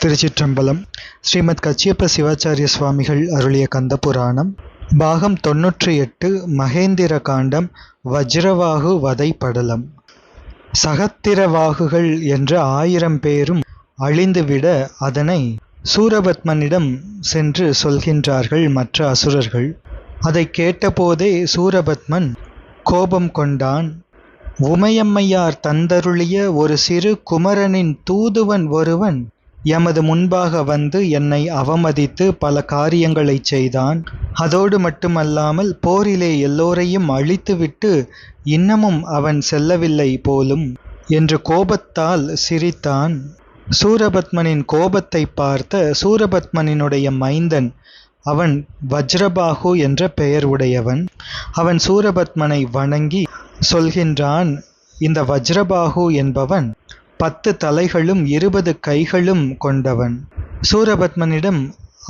திருச்சிற்றம்பலம் ஸ்ரீமத் கச்சியப்ப சிவாச்சாரிய சுவாமிகள் அருளிய கந்த புராணம் பாகம் தொன்னூற்றி எட்டு மகேந்திர காண்டம் வஜ்ரவாகு வதை படலம் சகத்திரவாகுகள் என்ற ஆயிரம் பேரும் அழிந்துவிட அதனை சூரபத்மனிடம் சென்று சொல்கின்றார்கள் மற்ற அசுரர்கள். அதை கேட்டபோதே சூரபத்மன் கோபம் கொண்டான். உமையம்மையார் தந்தருளிய ஒரு சிறு குமரனின் தூதுவன் ஒருவன் எமது முன்பாக வந்து என்னை அவமதித்து பல காரியங்களைச் செய்தான். அதோடு மட்டுமல்லாமல் போரிலே எல்லோரையும் அழித்துவிட்டு இன்னமும் அவன் செல்லவில்லை போலும் என்று கோபத்தால் சிரித்தான். சூரபத்மனின் கோபத்தை பார்த்த சூரபத்மனினுடைய மைந்தன் அவன் வஜ்ரபாகு என்ற பெயர் உடையவன். அவன் சூரபத்மனை வணங்கி சொல்கின்றான் இந்த வஜ்ரபாகு என்பவன் பத்து தலைகளும் இருபது கைகளும் கொண்டவன். சூரபத்மனிடம்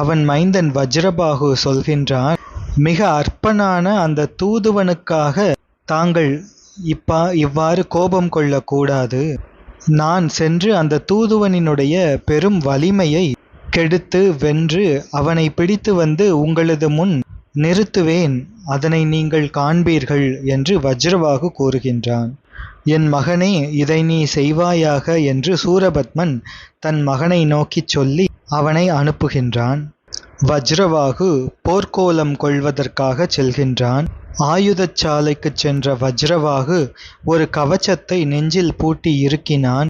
அவன் மைந்தன் வஜ்ரபாகு சொல்கின்றான் மிக அற்பனான அந்த தூதுவனுக்காக தாங்கள் இப்பா இவ்வாறு கோபம் கொள்ளக்கூடாது. நான் சென்று அந்த தூதுவனினுடைய பெரும் வலிமையை கெடுத்து வென்று அவனை பிடித்து வந்து உங்களது முன் நிறுத்துவேன். அதனை நீங்கள் காண்பீர்கள் என்று வஜ்ரவாகு கூறுகின்றான். என் மகனே இதை நீ செய்வாயாக என்று சூரபத்மன் தன் மகனை நோக்கிச் சொல்லி அவனை அனுப்புகின்றான். வஜ்ரவாகு போர்க்கோலம் கொள்வதற்காக செல்கின்றான். ஆயுதச் சாலைக்குச் சென்ற வஜ்ரவாகு ஒரு கவச்சத்தை நெஞ்சில் பூட்டி இருக்கினான்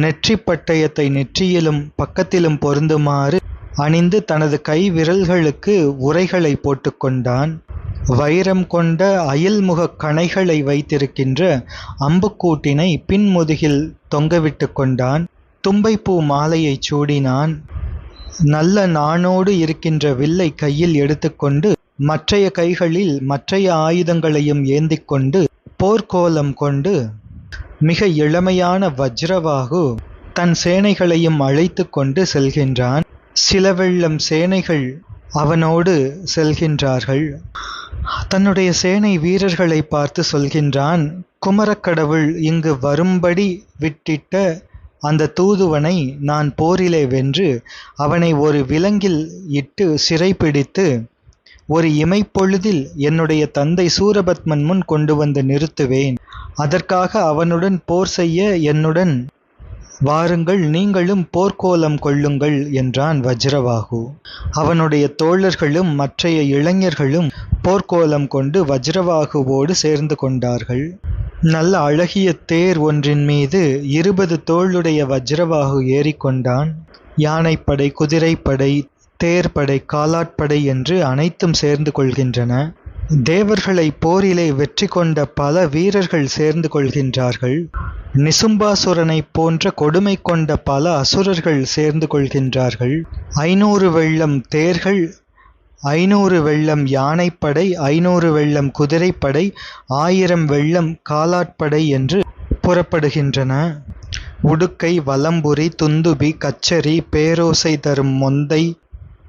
நெற்றி பட்டயத்தை நெற்றியிலும் பக்கத்திலும் பொருந்துமாறு அணிந்து தனது கை விரல்களுக்கு உரைகளை போட்டுக்கொண்டான் வைரம் கொண்ட அயல்முகக் கணைகளை வைத்திருக்கின்ற அம்புக்கூட்டினை பின்முதுகில் தொங்கவிட்டு கொண்டான். தும்பைப்பூ மாலையைச் சூடினான். நல்ல நாணோடு இருக்கின்ற வில்லை கையில் எடுத்துக்கொண்டு மற்றைய கைகளில் மற்றைய ஆயுதங்களையும் ஏந்திக் கொண்டு போர்க்கோலம் கொண்டு மிக இளமையான வஜ்ரவாகு தன் சேனைகளையும் அழைத்து கொண்டு செல்கின்றான். சில வெள்ளம் சேனைகள் அவனோடு செல்கின்றார்கள். தன்னுடைய சேனை வீரர்களை பார்த்து சொல்கின்றான் குமரக்கடவுள் இங்கு வரும்படி விட்டிட்ட அந்த தூதுவனை நான் போரிலே வென்று அவனை ஒரு விலங்கில் இட்டு சிறைப்பிடித்து ஒரு இமைப்பொழுதில் என்னுடைய தந்தை சூரபத்மன் முன் கொண்டு வந்து நிறுத்துவேன். அதற்காக அவனுடன் போர் செய்ய என்னுடன் வாருங்கள் நீங்களும் போர்க்கோலம் கொள்ளுங்கள் என்றான் வஜ்ரவாகு. அவனுடைய தோழர்களும் மற்றைய இளைஞர்களும் போர்க்கோலம் கொண்டு வஜ்ரவாகுவோடு சேர்ந்து கொண்டார்கள். நல்ல அழகிய தேர் ஒன்றின் மீது இருபது தோளுடைய வஜ்ரவாகு ஏறிக்கொண்டான் யானைப்படை குதிரைப்படை தேர்ப்படை காலாட்படை என்று அனைத்தும் சேர்ந்து கொள்கின்றன. தேவர்களை போரிலே வெற்றி கொண்ட பல வீரர்கள் சேர்ந்து கொள்கின்றார்கள். நிசும்பாசுரனைப் போன்ற கொடுமை கொண்ட பல அசுரர்கள் சேர்ந்து கொள்கின்றார்கள். ஐநூறு வெள்ளம் தேர்கள் ஐநூறு வெள்ளம் யானைப்படை ஐநூறு வெள்ளம் குதிரைப்படை ஆயிரம் வெள்ளம் காலாட்படை என்று புறப்படுகின்றன. உடுக்கை வலம்புரி துந்துபி கச்சரி பேரோசை தரும் மொந்தை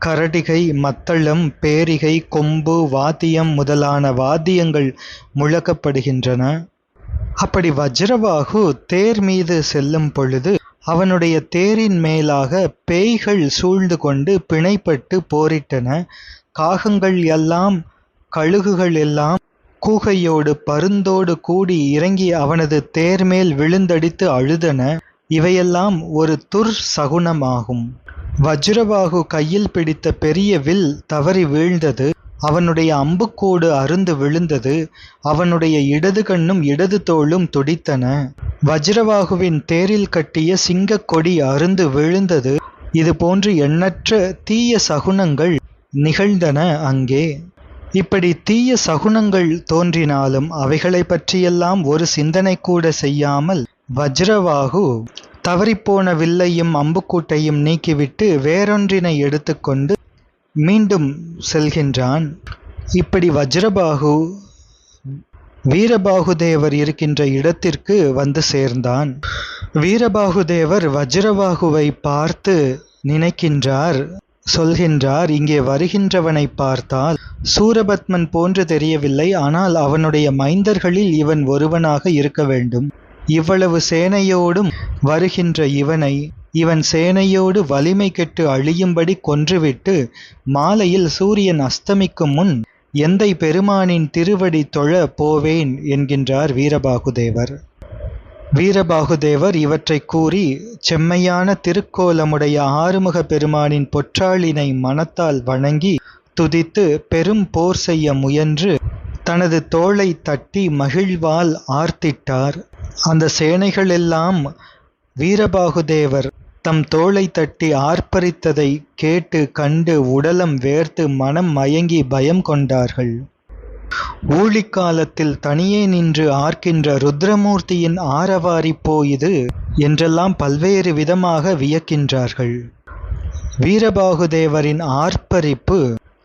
கரடிகை மத்தளம் பேரிகை கொம்பு வாத்தியம் முதலான வாத்தியங்கள் முழக்கப்படுகின்றன. அப்படி வஜ்ரபாகு தேர் மீது செல்லும் பொழுது அவனுடைய தேரின் மேலாக பேய்கள் சூழ்ந்து கொண்டு பிணைப்பட்டு போரிட்டன. காகங்கள் எல்லாம் கழுகுகள் எல்லாம் கூகையோடு பருந்தோடு கூடி இறங்கி அவனது தேர் மேல் விழுந்தடித்து அழுதன. இவையெல்லாம் ஒரு துர் சகுனமாகும். வஜ்ரபாகு கையில் பிடித்த பெரிய வில் தவறி வீழ்ந்தது. அவனுடைய அம்புக்கூடு அருந்து விழுந்தது அவனுடைய இடது கண்ணும் இடது தோளும் துடித்தன. வஜ்ரவாகுவின் தேரில் கட்டிய சிங்கக் கொடி அருந்து விழுந்தது. இது போன்று எண்ணற்ற தீய சகுனங்கள் நிகழ்ந்தன அங்கே. இப்படி தீய சகுனங்கள் தோன்றினாலும் அவைகளை பற்றியெல்லாம் ஒரு சிந்தனை கூட செய்யாமல் வஜ்ரவாகு தவறிப்போன வில்லையும் அம்புக்கூட்டையும் நீக்கிவிட்டு வேறொன்றினை எடுத்துக்கொண்டு மீண்டும் செல்கின்றான். இப்படி வஜ்ரபாகு வீரபாகுதேவர் இருக்கின்ற இடத்திற்கு வந்து சேர்ந்தான். வீரபாகுதேவர் வஜ்ரபாகுவை பார்த்து நினைக்கின்றார் சொல்கின்றார் இங்கே வருகின்றவனை பார்த்தால் சூரபத்மன் போன்று தெரியவில்லை. ஆனால் அவனுடைய மைந்தர்களில் இவன் ஒருவனாக இருக்க வேண்டும். இவ்வளவு சேனையோடும் வருகின்ற இவனை இவன் சேனையோடு வலிமை கெட்டு அழியும்படி கொன்றுவிட்டு மாலையில் சூரியன் அஸ்தமிக்கும் முன் எந்தை பெருமானின் திருவடி தொழ போவேன் என்கின்றார் வீரபாகுதேவர். வீரபாகுதேவர் இவற்றை கூறி செம்மையான திருக்கோலமுடைய ஆறுமுக பெருமானின் பொற்றாளினை மனத்தால் வணங்கி துதித்து பெரும் போர் செய்ய முயன்று தனது தோளை தட்டி மகிழ்வால் ஆர்த்திட்டார். அந்த சேனைகளெல்லாம் வீரபாகுதேவர் தம் தோளை தட்டி ஆர்ப்பரித்ததை கேட்டு கண்டு உடலம் வேர்த்து மனம் மயங்கி பயம் கொண்டார்கள். ஊழிக்காலத்தில் தனியே நின்று ஆர்க்கின்ற ருத்ரமூர்த்தியின் ஆரவாரி இது என்றெல்லாம் பல்வேறு விதமாக வியக்கின்றார்கள். வீரபாகுதேவரின் ஆர்ப்பரிப்பு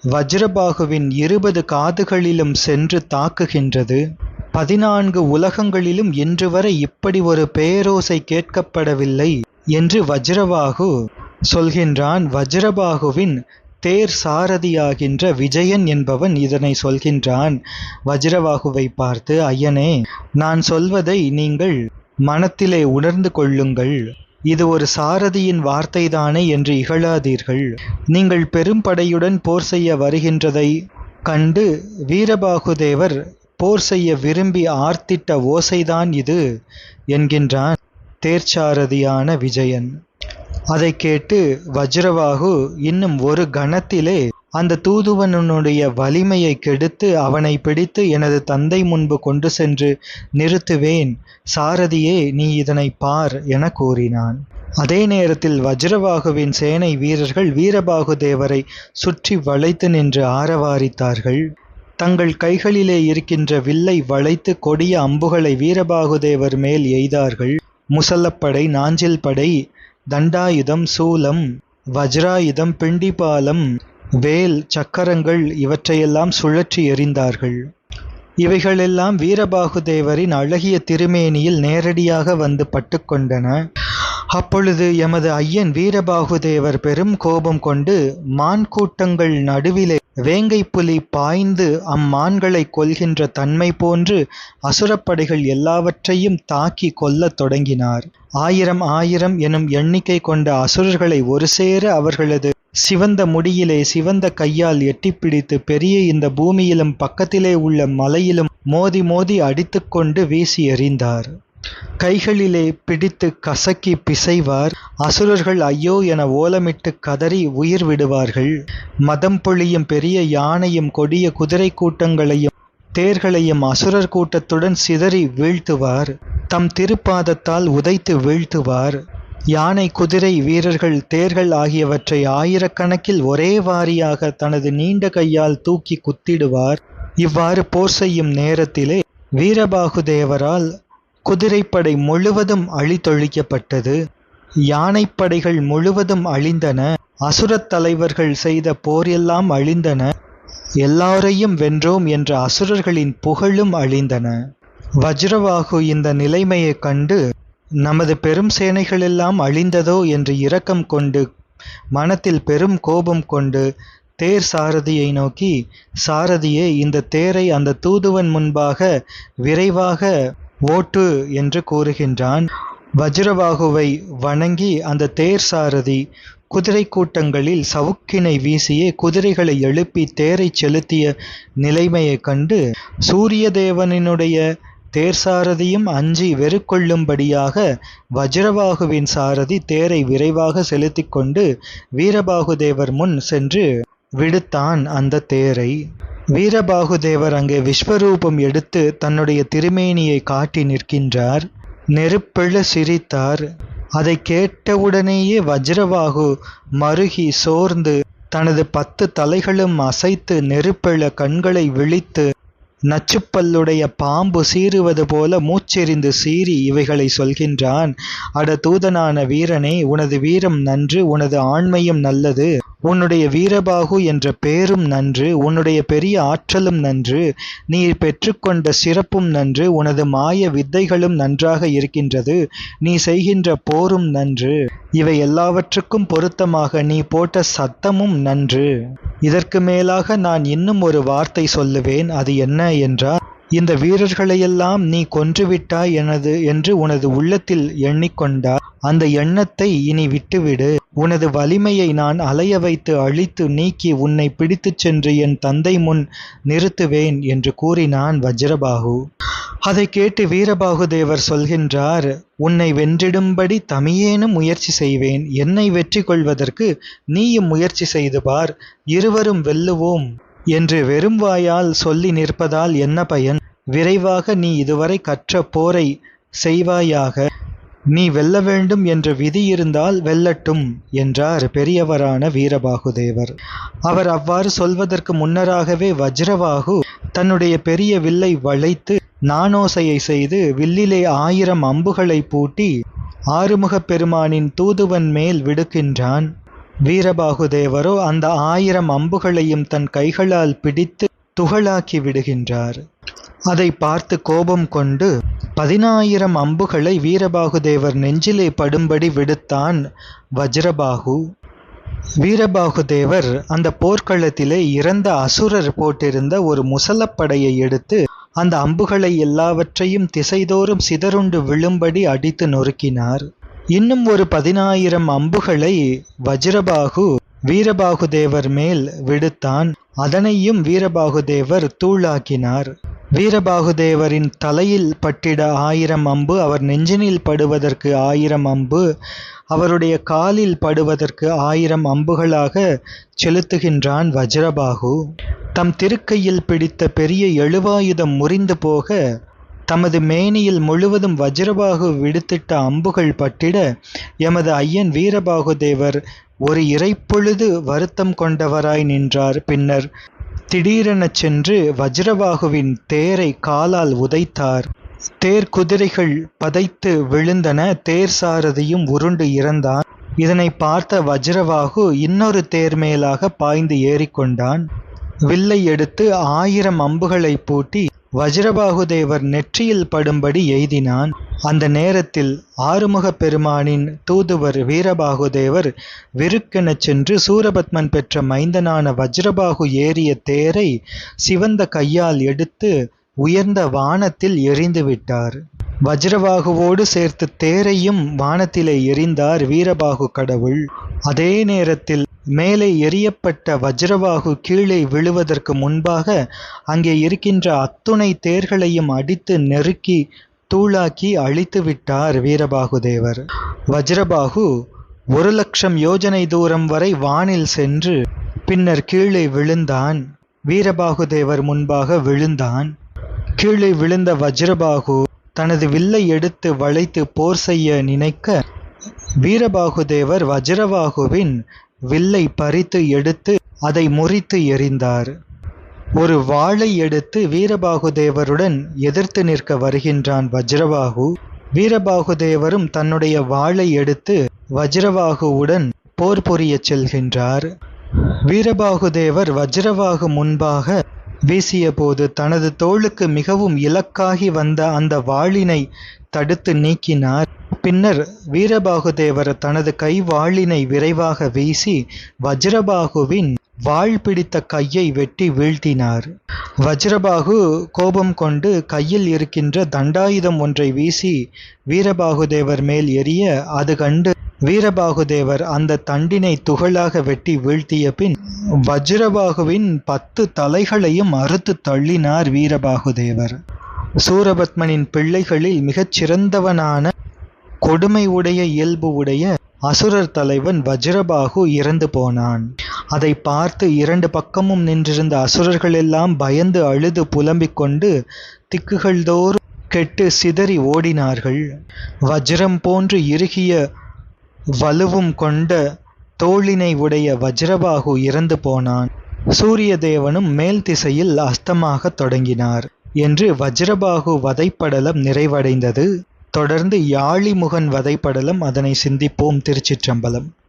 வஜ்ரபாகுவின் இருபது காதுகளிலும் சென்று தாக்குகின்றது. பதினான்கு உலகங்களிலும் இன்று வரை இப்படி ஒரு பேரோசை கேட்கப்படவில்லை என்று வஜ்ரபாகு சொல்கின்றான். வஜ்ரபாகுவின் தேர் சாரதியாகின்ற விஜயன் என்பவன் இதனை சொல்கின்றான். வஜ்ரவாகுவை பார்த்து ஐயனே நான் சொல்வதை நீங்கள் மனத்திலே உணர்ந்து கொள்ளுங்கள். இது ஒரு சாரதியின் வார்த்தைதானே என்று இகழாதீர்கள். நீங்கள் பெரும் படையுடன் போர் செய்ய வருகின்றதை கண்டு வீரபாகுதேவர் போர் செய்ய விரும்பி ஆர்த்திட்ட ஓசைதான் இது என்கின்றான் தேர்ச்சாரதியான விஜயன். அதை கேட்டு வஜ்ரவாகு இன்னும் ஒரு கணத்திலே அந்த தூதுவனுடைய வலிமையை கெடுத்து அவனை பிடித்து எனது தந்தை முன்பு கொண்டு சென்று நிறுத்துவேன். சாரதியே நீ இதனை பார் என கூறினான். அதே நேரத்தில் வஜ்ரவாகுவின் சேனை வீரர்கள் வீரபாகு தேவரை சுற்றி வளைத்து நின்று ஆரவாரித்தார்கள். தங்கள் கைகளிலே இருக்கின்ற வில்லை வளைத்து கொடிய அம்புகளை வீரபாகுதேவர் மேல் எய்தார்கள். முசல்லப்படை நாஞ்சில் படை தண்டாயுதம் சூலம் வஜ்ராயுதம் பிண்டிபாலம் வேல் சக்கரங்கள் இவற்றையெல்லாம் சுழற்றி எறிந்தார்கள். இவைகளெல்லாம் வீரபாகுதேவரின் அழகிய திருமேனியில் நேரடியாக வந்து பட்டுக்கொண்டன அப்பொழுது எமது ஐயன் வீரபாகுதேவர் பெரும் கோபம் கொண்டு மான் கூட்டங்கள் நடுவிலே வேங்கை புலி பாய்ந்து அம்மான்களை கொல்கின்ற தன்மை போன்று அசுரப்படைகள் எல்லாவற்றையும் தாக்கி கொல்லத் தொடங்கினார். ஆயிரம் ஆயிரம் எனும் எண்ணிக்கை கொண்ட அசுரர்களை ஒரு சேர அவர்களது சிவந்த முடியிலே சிவந்த கையால் எட்டிப்பிடித்து பெரிய இந்த பூமியிலும் பக்கத்திலே உள்ள மலையிலும் மோதி மோதி அடித்துக்கொண்டு வீசி எறிந்தார். கைகளிலே பிடித்து கசக்கி பிசைவார். அசுரர்கள் ஐயோ என ஓலமிட்டு கதறி உயிர் விடுவார்கள். மதம் பொழியும் பெரிய யானையும் கொடிய குதிரை கூட்டங்களையும் தேர்களையும் அசுரர் கூட்டத்துடன் சிதறி வீழ்த்துவார். தம் திருப்பாதத்தால் உதைத்து வீழ்த்துவார். யானை குதிரை வீரர்கள் தேர்கள் ஆகியவற்றை ஆயிரக்கணக்கில் ஒரே வாரியாக தனது நீண்ட கையால் தூக்கி குத்திடுவார். இவ்வாறு போர் செய்யும் நேரத்திலே வீரபாகுதேவரால் குதிரைப்படை முழுவதும் அழித்தொழிக்கப்பட்டது. யானைப்படைகள் முழுவதும் அழிந்தன. அசுரத் தலைவர்கள் செய்த போர் எல்லாம் அழிந்தன. எல்லாரையும் வென்றோம் என்ற அசுரர்களின் புகழும் அழிந்தன. வஜ்ரவாகு இந்த நிலைமையைக் கண்டு நமது பெரும் சேனைகளெல்லாம் அழிந்ததோ? என்று இரக்கம் கொண்டு மனத்தில் பெரும் கோபம் கொண்டு தேர் சாரதியை நோக்கி சாரதியே இந்த தேரை அந்த தூதுவன் முன்பாக விரைவாக ஓட்டு என்று கூறுகின்றான். வஜ்ரபாகுவை வணங்கி அந்த தேர் சாரதி குதிரை கூட்டங்களில் சவுக்கினை வீசியே குதிரைகளை எழுப்பி தேரை செலுத்திய நிலைமையைக் கண்டு சூரிய தேவனினுடைய தேர் சாரதியும் அஞ்சி வெறுக்கொள்ளும்படியாக வஜ்ரபாகுவின் சாரதி தேரை விரைவாக செலுத்தி கொண்டு வீரபாகுதேவர் முன் சென்று விடுத்தான் அந்த தேரை. வீரபாகுதேவர் அங்கே விஸ்வரூபம் எடுத்து தன்னுடைய திருமேனியை காட்டி நிற்கின்றார். நெருப்பெழ சிரித்தார். அதை கேட்டவுடனேயே வஜ்ரவாகு மருகி சோர்ந்து தனது பத்து தலைகளும் அசைத்து நெருப்பெழ கண்களை விழித்து நச்சுப்பல்லுடைய பாம்பு சீறுவது போல மூச்செறிந்து சீறி இவைகளை சொல்கின்றான். அட தூதனான வீரனே உனது வீரம் நன்று உனது ஆண்மையும் நல்லது. உன்னுடைய வீரபாகு என்ற பேரும் நன்று உன்னுடைய பெரிய ஆற்றலும் நன்று நீ பெற்றுக்கொண்ட சிறப்பும் நன்று உனது மாய வித்தைகளும் நன்றாக இருக்கின்றது நீ செய்கின்ற போரும் நன்று. இவை எல்லாவற்றுக்கும் பொருத்தமாக நீ போட்ட சத்தமும் நன்று. இதற்கு மேலாக நான் இன்னும் ஒரு வார்த்தை சொல்லுவேன் அது என்ன என்றால் இந்த வீரர்களையெல்லாம் நீ கொன்றுவிட்டாய் எனது என்று உனது உள்ளத்தில் எண்ணிக்கொண்டால் அந்த எண்ணத்தை இனி விட்டுவிடு. உனது வலிமையை நான் அலைய வைத்து அழித்து நீக்கி உன்னை பிடித்துச் சென்று என் தந்தை முன் நிறுத்துவேன் என்று கூறினான் வஜ்ரபாகு. அதை கேட்டு வீரபாகு தேவர் சொல்கின்றார் உன்னை வென்றிடும்படி தமியேனும் முயற்சி செய்வேன். என்னை வெற்றி கொள்வதற்கு நீயும் முயற்சி செய்து பார். இருவரும் வெல்லுவோம் என்று வெறும் வாயால் சொல்லி நிற்பதால் என்ன பயன்? விரைவாக நீ இதுவரை கற்ற போரை செய்வாயாக. நீ வெல்ல வேண்டும் என்ற விதி இருந்தால் வெல்லட்டும் என்றார் பெரியவரான வீரபாகுதேவர். அவர் அவ்வாறு சொல்வதற்கு முன்னராகவே வஜ்ரபாகு தன்னுடைய பெரிய வில்லை வளைத்து நானோசையை செய்து வில்லிலே ஆயிரம் அம்புகளை பூட்டி ஆறுமுகப் பெருமானின் தூதுவன் மேல் விடுக்கின்றான். வீரபாகுதேவரோ அந்த ஆயிரம் அம்புகளையும் தன் கைகளால் பிடித்து துகளாக்கி விடுகின்றார். அதை பார்த்து கோபம் கொண்டு பதினாயிரம் அம்புகளை வீரபாகுதேவர் நெஞ்சிலே படும்படி விடுத்தான் வஜ்ரபாகு. வீரபாகுதேவர் அந்த போர்க்களத்திலே இறந்த அசுரர் போட்டிருந்த ஒரு முசலப்படையை எடுத்து அந்த அம்புகளை எல்லாவற்றையும் திசைதோறும் சிதறுண்டு விழும்படி அடித்து நொறுக்கினார். இன்னும் ஒரு பதினாயிரம் அம்புகளை வஜ்ரபாகு வீரபாகுதேவர் மேல் விடுத்தான். அதனையும் வீரபாகுதேவர் தூளாக்கினார். வீரபாகுதேவரின் தலையில் பட்டிட ஆயிரம் அம்பு அவர் நெஞ்சினில் படுவதற்கு ஆயிரம் அம்பு அவருடைய காலில் படுவதற்கு ஆயிரம் அம்புகளாக செலுத்துகின்றான் வஜ்ரபாகு. தம் திருக்கையில் பிடித்த பெரிய எழுவாயுதம் முறிந்து போக தமது மேனியில் முழுவதும் வஜ்ரபாகு விடுத்திட்ட அம்புகள் பட்டிட எமது ஐயன் வீரபாகுதேவர் ஒரு இறைப்பொழுது வருத்தம் கொண்டவராய் நின்றார். பின்னர் திடீரெனச் சென்று வஜ்ரபாகுவின் தேரை காலால் உதைத்தார். தேர் குதிரைகள் பதைத்து விழுந்தன. தேர் சாரதியும் உருண்டு இறந்தான். இதனை பார்த்த வஜ்ரவாகு இன்னொரு தேர் மேலாக பாய்ந்து ஏறிக்கொண்டான். வில்லை எடுத்து ஆயிரம் அம்புகளை பூட்டி வஜ்ரபாகுதேவர் நெற்றியில் படும்படி எய்தினான். அந்த நேரத்தில் ஆறுமுக பெருமானின் தூதுவர் வீரபாகுதேவர் விருக்கெனச் சென்று சூரபத்மன் பெற்ற மைந்தனான வஜ்ரபாகு ஏறிய தேரை சிவந்த கையால் எடுத்து உயர்ந்த வானத்தில் எரிந்துவிட்டார் வஜ்ரபாகுவோடு சேர்த்து தேரையும் வானத்திலே எரிந்தார் வீரபாகு கடவுள். அதே நேரத்தில் மேலே எரியப்பட்ட வஜ்ரபாகு கீழே விழுவதற்கு முன்பாக அங்கே இருக்கின்ற அத்துணை தேர்களையும் அடித்து நெருக்கி தூளாக்கி அழித்து விட்டார் வீரபாகுதேவர் வஜ்ரபாகு ஒரு லட்சம் யோஜனை தூரம் வரை வானில் சென்று பின்னர் கீழே விழுந்தான். வீரபாகுதேவர் முன்பாக விழுந்தான். கீழே விழுந்த வஜ்ரபாகு தனது வில்லை எடுத்து வளைத்து போர் செய்ய நினைக்க வீரபாகுதேவர் வஜ்ரபாகுவின் வில்லை பறித்து எடுத்து அதை முறித்து எறிந்தார். ஒரு வாளை எடுத்து வீரபாகுதேவருடன் எதிர்த்து நிற்க வருகின்றான் வஜ்ரபாகு. வீரபாகுதேவரும் தன்னுடைய வாளை எடுத்து வஜ்ரவாகுவுடன் போர் புரியச் செல்கின்றார். வீரபாகுதேவர் வஜ்ரவாகு முன்பாக வீசியபோது தனது தோளுக்கு மிகவும் இலக்காகி வந்த அந்த வாளினை தடுத்து நீக்கினார். பின்னர் வீரபாகுதேவர் தனது கைவாளினை விரைவாக வீசி வஜ்ரபாகுவின் வாழ் பிடித்த கையை வெட்டி வீழ்த்தினார். வஜ்ரபாகு கோபம் கொண்டு கையில் இருக்கின்ற தண்டாயுதம் ஒன்றை வீசி வீரபாகுதேவர் மேல் எரிய அது கண்டு வீரபாகுதேவர் அந்த தண்டினை துகளாக வெட்டி வீழ்த்திய பின் வஜ்ரபாகுவின் பத்து தலைகளையும் அறுத்து தள்ளினார் வீரபாகுதேவர். சூரபத்மனின் பிள்ளைகளில் மிகச் சிறந்தவனான கொடுமை உடைய இயல்பு உடைய அசுரர் தலைவன் வஜ்ரபாகு இறந்து போனான். அதை பார்த்து இரண்டு பக்கமும் நின்றிருந்த அசுரர்கள் எல்லாம் பயந்து அழுது புலம்பிக் கொண்டு திக்குகள் தோறும் கெட்டு சிதறி ஓடினார்கள். வஜ்ரம் போன்று இறுகிய வலுவும் கொண்ட தோளினை உடைய வஜ்ரபாகு இறந்து போனான். சூரிய தேவனும் மேல் திசையில் அஸ்தமாகத் தொடங்கினார் என்று வஜ்ரபாகு வதைப்படலம் நிறைவடைந்தது. தொடர்ந்து யாழிமுகன் வதைப்படலம் அதனை சிந்திப்போம் திருச்சிற்றம்பலம்.